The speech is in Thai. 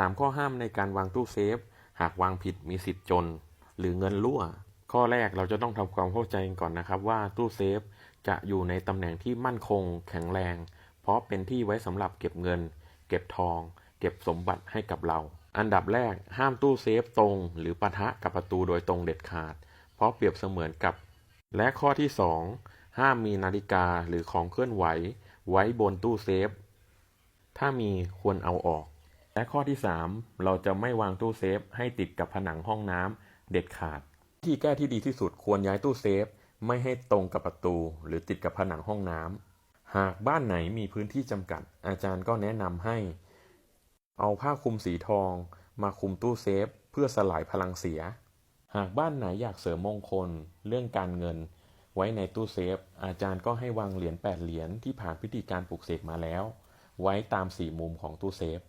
ตามข้อห้ามในการวางตู้เซฟ หากวางผิดมีสิทธิ์จน หรือเงินรั่ว ข้อแรกเราจะต้องทำความเข้าใจก่อนนะครับว่าตู้เซฟจะอยู่ในตำแหน่งที่มั่นคง แข็งแรง เพราะเป็นที่ไว้สำหรับเก็บเงิน เก็บทอง เก็บสมบัติให้กับเรา อันดับแรกห้ามตู้เซฟตรง หรือปะทะกับประตูโดยตรงเด็ดขาด เพราะเปรียบเสมือนกับ และข้อที่ 2 ห้ามมีนาฬิกาหรือของเคลื่อนไหว ไว้บนตู้เซฟ ถ้ามีควรเอาออก และข้อที่ 3 เราจะไม่วางตู้เซฟให้ติดกับผนังห้องน้ำเด็ดขาด วิธีแก้ที่ดีที่สุดควรย้ายตู้เซฟ ไม่ให้ตรงกับประตู หรือติดกับผนังห้องน้ำหากบ้านไหนมีพื้นที่จำกัด อาจารย์ก็แนะนำให้ เอาผ้าคลุมสีทอง มาคลุมตู้เซฟ เพื่อสลายพลังเสีย หากบ้านไหนอยากเสริมมงคล เรื่องการเงิน ไว้ในตู้เซฟ อาจารย์ก็ให้วางเหรียญแปดเหรียญที่ผ่านพิธีการปลุกเสกมาแล้ว ไว้ตามสี่มุมของตู้เซฟ